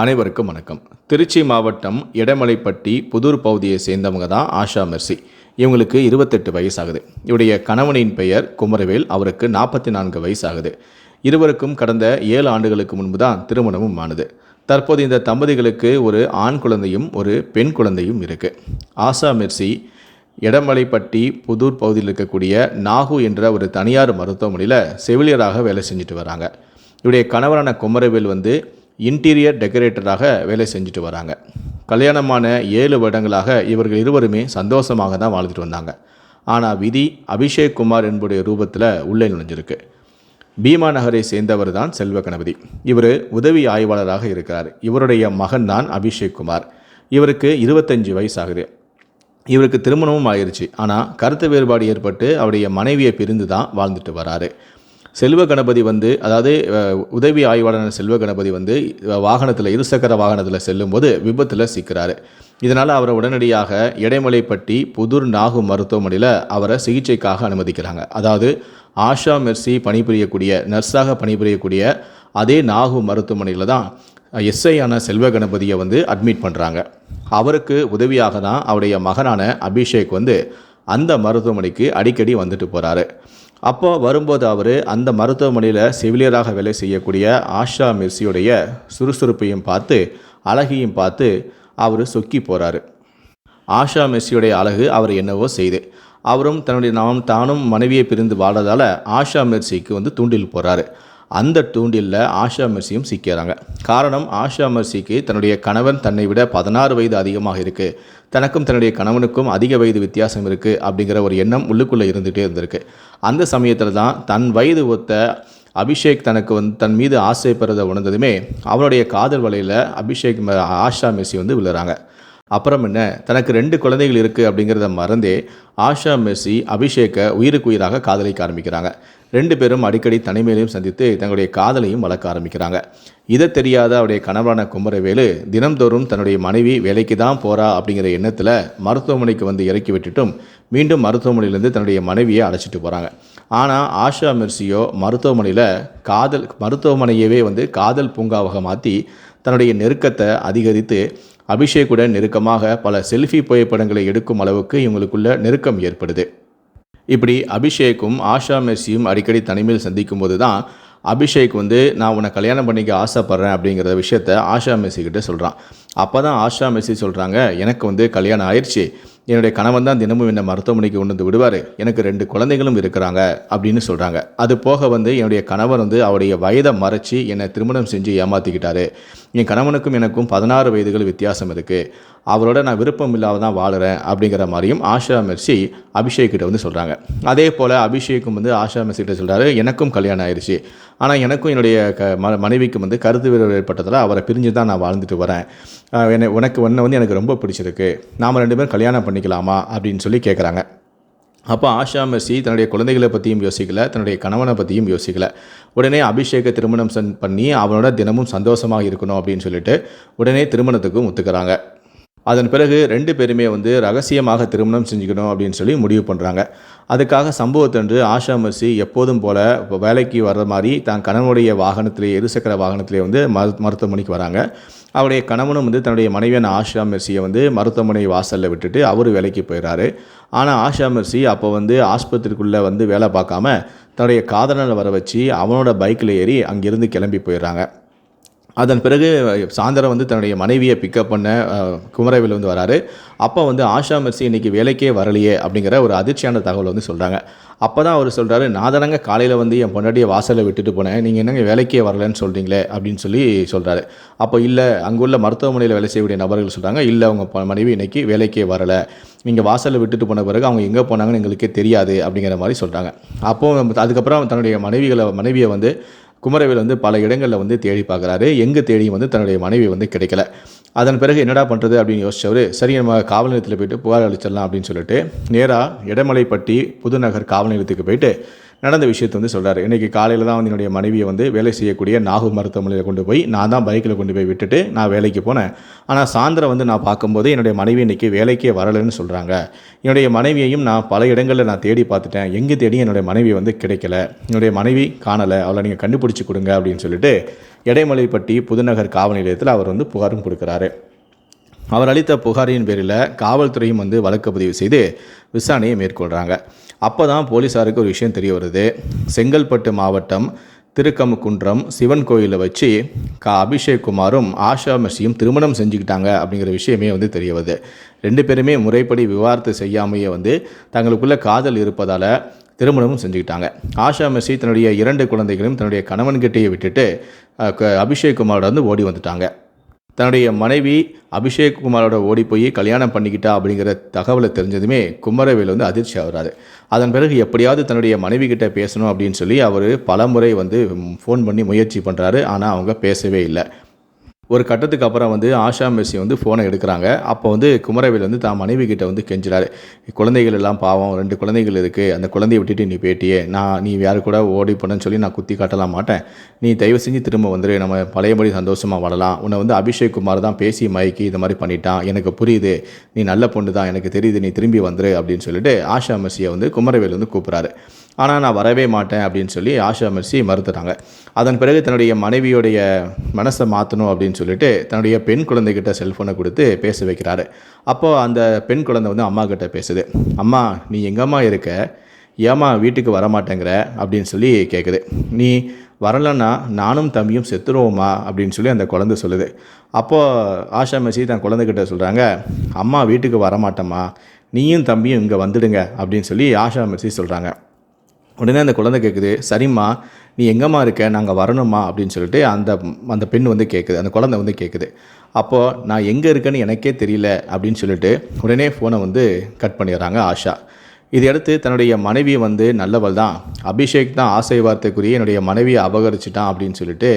அனைவருக்கும் வணக்கம். திருச்சி மாவட்டம் இடமலைப்பட்டி புதூர் பகுதியை சேர்ந்தவங்க தான் ஆஷா மெர்சி. இவங்களுக்கு இருபத்தெட்டு வயசாகுது. இவருடைய கணவனின் பெயர் குமரவேல். அவருக்கு நாற்பத்தி நான்கு வயசாகுது. இருவருக்கும் கடந்த ஏழு ஆண்டுகளுக்கு முன்பு தான் திருமணமும் ஆனது. தற்போது இந்த தம்பதிகளுக்கு ஒரு ஆண் குழந்தையும் ஒரு பெண் குழந்தையும் இருக்கு. ஆஷா மெர்சி இடமலைப்பட்டி புதூர் பகுதியில் இருக்கக்கூடிய நாகு என்ற ஒரு தனியார் மருத்துவமனையில் செவிலியராக வேலை செஞ்சுட்டு வராங்க. இவருடைய கணவரான குமரவேல் வந்து இன்டீரியர் டெக்கரேட்டராக வேலை செஞ்சுட்டு வராங்க. கல்யாணமான ஏழு வருடங்களாக இவர்கள் இருவருமே சந்தோஷமாக தான் வாழ்ந்துட்டு வந்தாங்க. ஆனால் விதி அபிஷேக் குமார் என்புடைய ரூபத்தில் உள்ளே நுழைஞ்சிருக்கு. பீமா நகரை சேர்ந்தவர் தான் செல்வ கணபதி. இவர் உதவி ஆய்வாளராக இருக்கிறார். இவருடைய மகன் தான் அபிஷேக் குமார். இவருக்கு இருபத்தஞ்சு வயசாகுது. இவருக்கு திருமணமும் ஆயிடுச்சு ஆனால் கருத்து வேறுபாடு ஏற்பட்டு அவருடைய மனைவியை பிரிந்து தான் வாழ்ந்துட்டு வராரு. செல்வ கணபதி வந்து அதாவது உதவி ஆய்வாளர் செல்வ கணபதி வந்து வாகனத்தில் இருசக்கர வாகனத்தில் செல்லும்போது விபத்தில் சிக்கிறாரு. இதனால் அவரை உடனடியாக இடைமலைப்பட்டி புதூர் நாகு மருத்துவமனையில் அவரை சிகிச்சைக்காக அனுமதிக்கிறாங்க. அதாவது ஆஷா மெர்சி பணிபுரியக்கூடிய நர்ஸாக பணிபுரியக்கூடிய அதே நாகு மருத்துவமனையில் தான் எஸ்ஐயான செல்வ கணபதியை வந்து அட்மிட் பண்ணுறாங்க அவருக்கு உதவியாக தான் அவருடைய மகனான அபிஷேக் வந்து அந்த மருத்துவமனைக்கு அடிக்கடி வந்துட்டு போகிறாரு அப்போ வரும்போது அவர் அந்த மருத்துவமனையில் செவிலியராக வேலை செய்யக்கூடிய ஆஷா மெர்சியுடைய சுறுசுறுப்பையும் பார்த்து அழகையும் பார்த்து அவர் சொக்கி போகிறாரு ஆஷா மிர்சியுடைய அழகு அவர் என்னவோ செய்து அவரும் தன்னுடைய நாம் தானும் மனைவியை பிரிந்து வாழறதால ஆஷா மெர்சிக்கு வந்து தூண்டில் போகிறாரு அந்த தூண்டிலில் ஆஷா மெர்சியும் சிக்கிறாங்க. காரணம் ஆஷா மெர்சிக்கு தன்னுடைய கணவன் தன்னை விட பதினாறு வயது அதிகமாக இருக்குது தனக்கும் தன்னுடைய கணவனுக்கும் அதிக வயது வித்தியாசம் இருக்குது அப்படிங்கிற ஒரு எண்ணம் உள்ளுக்குள்ளே இருந்துகிட்டே இருந்திருக்கு. அந்த சமயத்தில் தான் தன் வயது ஒத்த அபிஷேக் தனக்கு வந்து தன் மீது ஆசைப்படுறதை உணர்ந்ததுமே அவனுடைய காதல் வலையில் அபிஷேக் ஆஷா மெர்சி வந்து விழுறாங்க. அப்புறம் என்ன? தனக்கு ரெண்டு குழந்தைகள் இருக்குது அப்படிங்கிறத மறந்தே ஆஷா மெர்சி அபிஷேக்கை உயிருக்கு உயிராக காதலிக்க ஆரம்பிக்கிறாங்க. ரெண்டு பேரும் அடிக்கடி தனிமையிலையும் சந்தித்து தங்களுடைய காதலையும் வளர்க்க ஆரம்பிக்கிறாங்க. இதை தெரியாத அவருடைய கணவரான குமரவேலு தினம்தோறும் தன்னுடைய மனைவி வேலைக்கு தான் போகிறா அப்படிங்கிற எண்ணத்தில் மருத்துவமனைக்கு வந்து இறக்கி விட்டுட்டும் மீண்டும் மருத்துவமனையிலேருந்து தன்னுடைய மனைவியை அழைச்சிட்டு போகிறாங்க ஆனால் ஆஷா மெர்சியோ மருத்துவமனையில் காதல் மருத்துவமனையவே வந்து காதல் பூங்காவாக மாற்றி தன்னுடைய நெருக்கத்தை அதிகரித்து அபிஷேக்குடன் நெருக்கமாக பல செல்ஃபி புகைப்படங்களை எடுக்கும் அளவுக்கு இவங்களுக்குள்ள நெருக்கம் ஏற்படுது. இப்படி அபிஷேக்கும் ஆஷா மெர்சியும் அடிக்கடி தனிமையில் சந்திக்கும் போது தான் அபிஷேக் வந்து நான் உன்னை கல்யாணம் பண்ணிக்க ஆசைப்பட்றேன் அப்படிங்கிற விஷயத்த ஆஷா மெர்சி கிட்ட சொல்கிறான் அப்போ தான் ஆஷா மெர்சி சொல்கிறாங்க எனக்கு வந்து கல்யாணம் ஆயிடுச்சு. என்னுடைய கணவன் தான் தினமும் என்னை மருத்துவமனைக்கு கொண்டு வந்து விடுவார். எனக்கு ரெண்டு குழந்தைகளும் இருக்கிறாங்க அப்படின்னு சொல்கிறாங்க அது போக வந்து என்னுடைய கணவர் வந்து அவருடைய வயதை மறைச்சி என்னை திருமணம் செஞ்சு ஏமாற்றிக்கிட்டாரு என் கணவனுக்கும் எனக்கும் பதினாறு வயதுகள் வித்தியாசம் இருக்குது அவரோட நான் விருப்பம் இல்லாமல் தான் வாழுறேன் அப்படிங்கிற மாதிரியும் ஆஷா மெர்சி அபிஷேக் கிட்ட வந்து சொல்கிறாங்க அதே போல் அபிஷேக்கும் வந்து ஆஷா மெர்சி கிட்ட சொல்கிறாரு எனக்கும் கல்யாணம் ஆயிடுச்சு ஆனால் எனக்கும் என்னுடைய க ம மனைவிக்கும் வந்து கருத்து வேறுபாடு ஏற்பட்டதால் அவரை பிரிஞ்சு தான் நான் வாழ்ந்துட்டு வரேன். என்னை உனக்கு ஒன்றை வந்து எனக்கு ரொம்ப பிடிச்சிருக்கு. நாம் ரெண்டு பேரும் கல்யாணம் பண்ணிக்கலாமா? அப்படின்னு சொல்லி கேட்குறாங்க அப்போ ஆஷா மெர்சி தன்னுடைய குழந்தைகளை பற்றியும் யோசிக்கலை தன்னுடைய கணவனை பற்றியும் யோசிக்கல. உடனே அபிஷேக திருமணம் சென் பண்ணி அவனோட தினமும் சந்தோஷமாக இருக்கணும் அப்படின்னு சொல்லிட்டு உடனே திருமணத்துக்கும் ஒத்துக்கிறாங்க. அதன் பிறகு ரெண்டு பேருமே வந்து ரகசியமாக திருமணம் செஞ்சுக்கணும் அப்படின்னு சொல்லி முடிவு பண்ணுறாங்க அதுக்காக சம்பவத்தன்று ஆஷா மர்சி எப்போதும் போல் வேலைக்கு வர்ற மாதிரி தான் கணவனுடைய வாகனத்திலே இருசக்கர வாகனத்திலே வந்து மருத்துவமனைக்கு வராங்க. அவருடைய கணவனும் வந்து தன்னுடைய மனைவியான ஆஷா மெர்சியை வந்து மருத்துவமனை வாசலில் விட்டுட்டு அவர் வேலைக்கு போயிடுறாரு ஆனால் ஆஷா மெர்சி அப்போ வந்து ஆஸ்பத்திரிக்குள்ளே வந்து வேலை பார்க்காம தன்னுடைய காதலனை வர வச்சு அவனோட பைக்கில் ஏறி அங்கிருந்து கிளம்பி போயிடுறாங்க அதன் பிறகு சாயந்தரம் வந்து தன்னுடைய மனைவியை பிக்கப் பண்ண அஹ், குமரவேல் வந்து வராரு. அப்போ வந்து ஆஷா மெர்சி இன்றைக்கி வேலைக்கே வரலையே அப்படிங்கிற ஒரு அதிர்ச்சியான தகவல் வந்து சொல்கிறாங்க அப்போ தான் அவர் சொல்கிறாரு நான் தானங்க காலையில் வந்து என் பொண்டாட்டியை வாசலில் விட்டுட்டு போனேன். நீங்கள் என்னங்க வேலைக்கே வரலன்னு சொல்கிறீங்களே அப்படின்னு சொல்லி சொல்கிறாரு அப்போ இல்லை அங்குள்ள மருத்துவமனையில் வேலை செய்யக்கூடிய நபர்கள் சொல்கிறாங்க இல்லை அவங்க மனைவி இன்னைக்கு வேலைக்கே வரலை. நீங்கள் வாசலில் விட்டுட்டு போன பிறகு அவங்க எங்கே போனாங்கன்னு எங்களுக்கே தெரியாது. அப்படிங்கிற மாதிரி சொல்கிறாங்க அப்போது அதுக்கப்புறம் தன்னுடைய மனைவிகளை மனைவியை வந்து குமரவேல் வந்து பல இடங்களில் வந்து தேடி பார்க்குறாரு. எங்கே தேடியும் வந்து தன்னுடைய மனைவி வந்து கிடைக்கல. அதன் பிறகு என்னடா பண்ணுறது அப்படின்னு யோசிச்சவர் சரி நம்ம காவல் நிலையத்தில் போயிட்டு புகார் அளிச்சிடலாம் அப்படின்னு சொல்லிட்டு நேராக இடமலைப்பட்டி புதுநகர் காவல் நிலையத்துக்கு போயிட்டு நடந்த விஷயத்தை வந்து சொல்கிறார் இன்றைக்கி காலையில் தான் வந்து என்னுடைய மனைவியை வந்து வேலை செய்யக்கூடிய நாகு மருத்துவமனையில் கொண்டு போய் நான் தான் பைக்கில் கொண்டு போய் விட்டுட்டு நான் வேலைக்கு போனேன். ஆனால் சாயந்தரம் வந்து நான் பார்க்கும்போது என்னுடைய மனைவி இன்றைக்கி வேலைக்கே வரலைன்னு சொல்கிறாங்க என்னுடைய மனைவியையும் நான் பல இடங்களில் நான் தேடி பார்த்துட்டேன். எங்கே தேடி என்னுடைய மனைவி வந்து கிடைக்கல. என்னுடைய மனைவி காணலை. அவளை நீங்கள் கண்டுபிடிச்சி கொடுங்க அப்படின்னு சொல்லிட்டு இடைமலைப்பட்டி புதுநகர் காவல் நிலையத்தில் அவர் வந்து புகாரும் கொடுக்குறாரு. அவர் அளித்த புகாரின் பேரில் காவல்துறையும் வந்து வழக்கு பதிவு செய்து விசாரணையை மேற்கொள்கிறாங்க அப்போ தான் போலீஸாருக்கு ஒரு விஷயம் தெரிய வருது. செங்கல்பட்டு மாவட்டம் திருக்கமுக்குன்றம் சிவன் கோயிலை வச்சு கா அபிஷேக் குமாரும் ஆஷா மெர்சியும் திருமணம் செஞ்சுக்கிட்டாங்க அப்படிங்கிற விஷயமே வந்து தெரிய வருது. ரெண்டு பேருமே முறைப்படி விவாதத்தை செய்யாமையே வந்து தங்களுக்குள்ள காதல் இருப்பதால் திருமணமும் செஞ்சுக்கிட்டாங்க. ஆஷா மெஸ்ஸி தன்னுடைய இரண்டு குழந்தைகளையும் தன்னுடைய கணவன்கிட்டேயே விட்டுட்டு க- அபிஷேக் குமாரோட வந்து ஓடி வந்துட்டாங்க. தன்னுடைய மனைவி அபிஷேக் குமாரோட ஓடி போய் கல்யாணம் பண்ணிக்கிட்டா அப்படிங்கிற தகவலை தெரிஞ்சதுமே குமரவேல் வந்து அதிர்ச்சி ஆகுறாரு. அதன் பிறகு எப்படியாவது தன்னுடைய மனைவி கிட்ட பேசணும் அப்படின்னு சொல்லி அவர் பலமுறை வந்து ஃபோன் பண்ணி முயற்சி பண்ணுறாரு ஆனால் அவங்க பேசவே இல்லை. ஒரு கட்டத்துக்கு அப்புறம் வந்து ஆஷா மெர்சி வந்து ஃபோனை எடுக்கிறாங்க. அப்போ வந்து குமரவேல் வந்து தான் மனைவி கிட்ட வந்து கெஞ்சுறாரு. குழந்தைகள் எல்லாம் பாவம் ரெண்டு குழந்தைகள் இருக்குது அந்த குழந்தைய விட்டுட்டு நீ பேட்டியே. நான் நீ யாரு கூட ஓடி போனேன்னு சொல்லி நான் குத்தி காட்டலாம் மாட்டேன். நீ தயவு செஞ்சு திரும்ப வந்துரு. நம்ம பழையபடி சந்தோஷமாக வாழலாம். உன்னை வந்து அபிஷேக் குமார் தான் பேசி மயக்கி இது மாதிரி பண்ணிட்டான். எனக்கு புரியுது. நீ நல்ல பொண்ணு தான் எனக்கு தெரியுது. நீ திரும்பி வந்துரு அப்படின்னு சொல்லிட்டு ஆஷா மெர்சியை வந்து குமரவேல் வந்து கூப்பிட்றாரு. ஆனால் நான் வரவே மாட்டேன் அப்படின்னு சொல்லி ஆஷா மெர்சி மறுத்துட்டாங்க. அதன் பிறகு தன்னுடைய மனைவியோடைய மனசை மாற்றணும் அப்படின்னு சொல்லிட்டு தன்னுடைய பெண் குழந்தைகிட்ட செல்ஃபோனை கொடுத்து பேச வைக்கிறாரு. அப்போது அந்த பெண் குழந்தை வந்து அம்மா கிட்ட பேசுது. அம்மா நீ எங்கம்மா இருக்க? ஏம்மா வீட்டுக்கு வரமாட்டேங்கிற? அப்படின்னு சொல்லி கேட்குது நீ வரலன்னா நானும் தம்பியும் செத்துருவோமா? அப்படின்னு சொல்லி அந்த குழந்தை சொல்லுது. அப்போது ஆஷா மெர்சி தன் குழந்தைகிட்ட சொல்கிறாங்க அம்மா வீட்டுக்கு வரமாட்டேம்மா. நீயும் தம்பியும் இங்கே வந்துடுங்க. அப்படின்னு சொல்லி ஆஷா மெர்சி சொல்கிறாங்க உடனே அந்த குழந்தை கேட்குது சரிம்மா நீ எங்கம்மா இருக்க? நாங்கள் வரணுமா அப்படின்னு சொல்லிட்டு அந்த அந்த பெண் வந்து கேட்குது அந்த குழந்தை வந்து கேட்குது அப்போது நான் எங்கே இருக்கேன்னு எனக்கே தெரியல அப்படின்னு சொல்லிட்டு உடனே ஃபோனை வந்து கட் பண்ணிடுறாங்க ஆஷா. இதையடுத்து தன்னுடைய மனைவி வந்து நல்லவள் தான். அபிஷேக் தான் ஆசை வார்த்தைக்குரிய என்னுடைய மனைவியை அபகரிச்சிட்டான் அப்படின்னு சொல்லிட்டு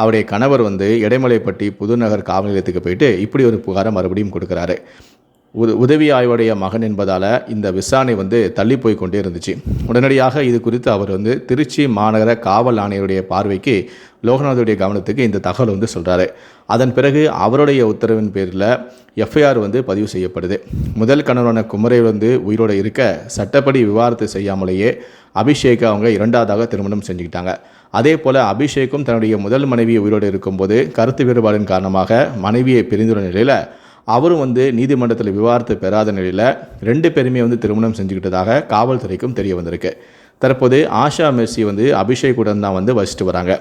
அவருடைய கணவர் வந்து இடைமலைப்பட்டி புதுநகர் காவல் நிலையத்துக்கு போயிட்டு இப்படி ஒரு புகாரை மறுபடியும் கொடுக்குறாரு. உதவி ஆய்வுடைய மகன் என்பதால் இந்த விசாரணை வந்து தள்ளி போய் கொண்டே இருந்துச்சு. உடனடியாக இது குறித்து அவர் வந்து திருச்சி மாநகர காவல் ஆணையருடைய பார்வைக்கு லோகநாதுடைய கவனத்துக்கு இந்த தகவல் வந்து சொல்கிறாரு அதன் பிறகு அவருடைய உத்தரவின் பேரில் எஃப்ஐஆர் வந்து பதிவு செய்யப்படுது. முதல் கணவனான குமரை வந்து உயிரோடு இருக்க சட்டப்படி விவாதத்தை செய்யாமலேயே அபிஷேக் அவங்க இரண்டாவதாக திருமணம் செஞ்சுக்கிட்டாங்க. அதே போல் அபிஷேக்கும் தன்னுடைய முதல் மனைவி உயிரோடு இருக்கும்போது கருத்து வேறுபாடின் காரணமாக மனைவியை பிரிந்துள்ள நிலையில் அவரும் வந்து நீதிமன்றத்தில் விவாதத்தை பெறாத நிலையில் ரெண்டு பேருமே வந்து திருமணம் செஞ்சுக்கிட்டதாக காவல்துறைக்கும் தெரிய வந்திருக்கு. தற்போது ஆஷா மெர்சி வந்து அபிஷேக்குடன் தான் வந்து வசிட்டு வராங்க.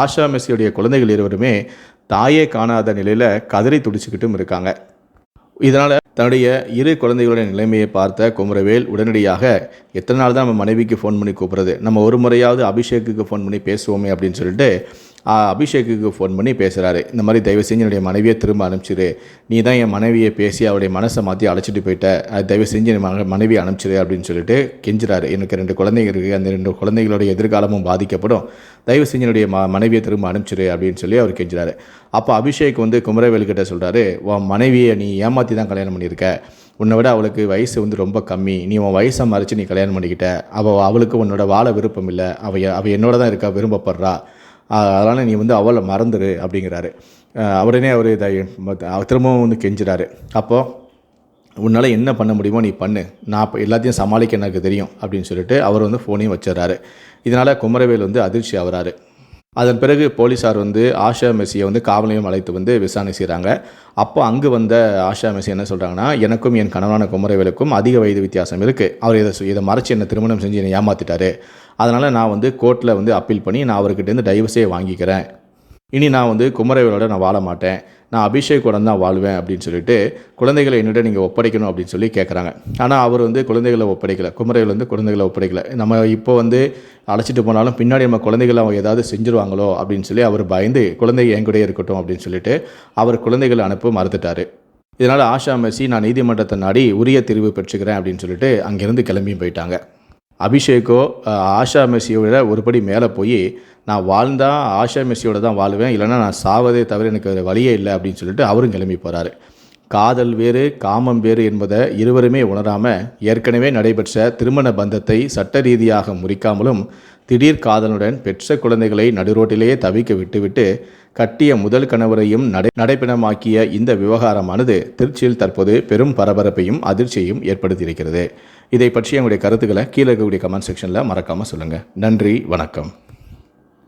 ஆஷா மெர்சியுடைய குழந்தைகள் இருவருமே தாயே காணாத நிலையில் கதறி துடிச்சுக்கிட்டும் இருக்காங்க. இதனால் தன்னுடைய இரு குழந்தைகளுடைய நிலைமையை பார்த்த குமரவேல் உடனடியாக எத்தனை நாள் தான் நம்ம மனைவிக்கு ஃபோன் பண்ணி கூப்பிட்றது? நம்ம ஒரு முறையாவது அபிஷேக்குக்கு ஃபோன் பண்ணி பேசுவோமே அப்படின்னு சொல்லிட்டு அபிஷேக்குக்கு ஃபோன் பண்ணி பேசுகிறாரு இந்த மாதிரி தயவு செஞ்சு என்னுடைய மனைவியை திரும்ப அனுப்பிச்சிரு. நீ தான் என் மனைவியை பேசி அவருடைய மனசை மாற்றி அழைச்சிட்டு போயிட்ட. அது தயவு செஞ்சு என் மன மனைவியை அனுப்பிச்சிரு அப்படின்னு சொல்லிட்டு கெஞ்சுறாரு. எனக்கு ரெண்டு குழந்தைங்க இருக்குது அந்த ரெண்டு குழந்தைகளுடைய எதிர்காலமும் பாதிக்கப்படும். தயவு செஞ்சு என்னுடைய ம மனைவியை திரும்ப அனுப்பிச்சிரு அப்படின்னு சொல்லி அவர் கெஞ்சுறாரு. அப்போ அபிஷேக் வந்து குமரவேலுக்கிட்ட சொல்கிறாரு உன் மனைவியை நீ ஏமாற்றி தான் கல்யாணம் பண்ணியிருக்க. உன்னை விட அவளுக்கு வயசு வந்து ரொம்ப கம்மி. நீ உன் வயசை மறைச்சு நீ கல்யாணம் பண்ணிக்கிட்ட. அவள் அவளுக்கு உன்னோட வாழ விருப்பம் இல்லை. அவள் அவள் என்னோட தான் இருக்கா விரும்பப்படுறா. அதனால் நீ வந்து அவளை மறந்துடு அப்படிங்கிறாரு. உடனே அவர் இதை திரும்பவும் வந்து கெஞ்சுறாரு. அப்போது உன்னால் என்ன பண்ண முடியுமோ நீ பண்ணு. நான் இப்போ எல்லாத்தையும் சமாளிக்க எனக்கு தெரியும் அப்படின்னு சொல்லிட்டு அவர் வந்து ஃபோனையும் வச்சிடறாரு. இதனால் குமரவேல் வந்து அதிர்ச்சி ஆகிறாரு. அதன் பிறகு போலீஸார் வந்து ஆஷா மெஸ்ஸியை வந்து காவலையும் அழைத்து வந்து விசாரணை செய்கிறாங்க அப்போ அங்கு வந்த ஆஷா மெஸ்ஸி என்ன சொல்கிறாங்கன்னா எனக்கும் என் கணவனான குமரவேலுக்கும் அதிக வயது வித்தியாசம் இருக்குது அவர் இதை இதை மறைச்சு என்னை திருமணம் செஞ்சு என்னை ஏமாத்திட்டாரு. அதனால் நான் வந்து கோர்ட்டில் வந்து அப்பீல் பண்ணி நான் அவர்கிட்டேருந்து டைவர்ஸே வாங்கிக்கிறேன். இனி நான் வந்து குமரவேலோட நான் வாழ மாட்டேன். நான் அபிஷேக்கோட தான் வாழ்வேன் அப்படின்னு சொல்லிட்டு குழந்தைகளை என்னிட்ட நீங்கள் ஒப்படைக்கணும் அப்படின்னு சொல்லி கேட்குறாங்க ஆனால் அவர் வந்து குழந்தைகளை ஒப்படைக்கல. குமரவேல் வந்து குழந்தைகளை ஒப்படைக்கல. நம்ம இப்போ வந்து அழைச்சிட்டு போனாலும் பின்னாடி நம்ம குழந்தைகளை அவங்க ஏதாவது செஞ்சுருவாங்களோ அப்படின்னு சொல்லி அவர் பயந்து குழந்தை என் கூடயே இருக்கட்டும் அப்படின்னு சொல்லிட்டு அவர் குழந்தைகளை அனுப்ப மறுத்துட்டார். இதனால் ஆஷா மெஸ்ஸி நான் நீதிமன்றத்தை நாடி உரிய தீர்வு பெற்றுக்கிறேன் அப்படின்னு சொல்லிட்டு அங்கேருந்து கிளம்பியும் போயிட்டாங்க. அபிஷேக்கோ ஆஷா மெஸ்ஸியோட ஒருபடி மேலே போய் நான் வாழ்ந்தால் ஆஷா மெஸ்ஸியோட தான் வாழ்வேன் இல்லைன்னா நான் சாவதே தவிர எனக்கு வேறு வழியே இல்லை அப்படின்னு சொல்லிட்டு அவரும் கிளம்பி போகிறாரு காதல் வேறு காமம் வேறு என்பதை இருவருமே உணராமல் ஏற்கனவே நடைபெற்ற திருமண பந்தத்தை சட்ட ரீதியாக முறிக்காமலும் திடீர் காதலுடன் பெற்ற குழந்தைகளை நடுரோட்டிலேயே தவிக்க விட்டுவிட்டு கட்டிய முதல் கணவரையும் நடை நடைப்பிணமாக்கிய இந்த விவகாரமானது திருச்சியில் தற்போது பெரும் பரபரப்பையும் அதிர்ச்சியையும் ஏற்படுத்தியிருக்கிறது. இதை பற்றி உங்களுடைய கருத்துக்களை கீழே இருக்கக்கூடிய கமெண்ட் செக்ஷனில் மறக்காமல் சொல்லுங்கள் நன்றி வணக்கம்.